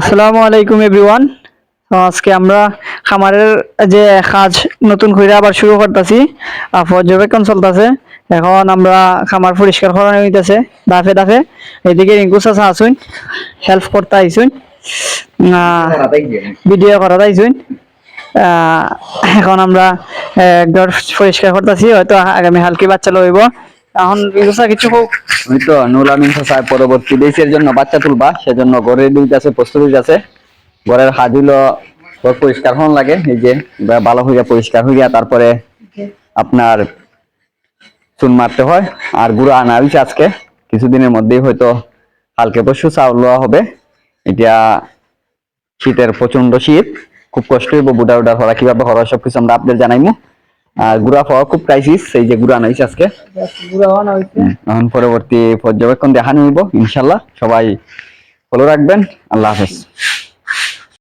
আসসালামু আলাইকুম এভরিওয়ান আজকে আমরা খামারের যে কাজ নতুন করে আবার শুরু করতেছি পর্যবেক্ষণ চলতেছে। এখন আমরা খামার পরিষ্কার করানো হইতেছে দাফে দাফে। এদিকে রিঙ্কু চাচা আসুন হেল্প করতে আইসুন। ভিডিও করা আইসুন। এখন আমরা আহ, পরিষ্কার করতেছি হয়তো আগামী হালকি বাচ্চা লইব। এখন রিঙ্কু কিছু হোক। ওই তো নুল আমিন সাহেব পরবর্তী দেশের জন্য বাচ্চা তুলবা, সেজন্য ঘরের দুইটাছে প্রস্তুতি আছে ঘরের হইল পরিষ্কার হন লাগে, এই যে ভালো হইয়া পরিষ্কার হইয়া তারপরে আপনার চুন মারতে হয়, আর গুঁড়ো আনা হয়েছে আজকে। কিছুদিনের মধ্যেই হয়তো কালকে পরশু চাউল লওয়া হবে। এটা শীতের প্রচণ্ড শীত, খুব কষ্ট হইব বুডা উডা হরা কীভাবে হরা সবকিছু আমরা আপডেট জানাইমু। গুড়া হওয়া খুব ক্রাইসিস এই যে গুড়া আনাইছে আজকে। এখন পরবর্তী পর্যবেক্ষণ দেখানো হইব ইনশাল্লাহ। সবাই ফলো রাখবেন আল্লাহ হাফেজ।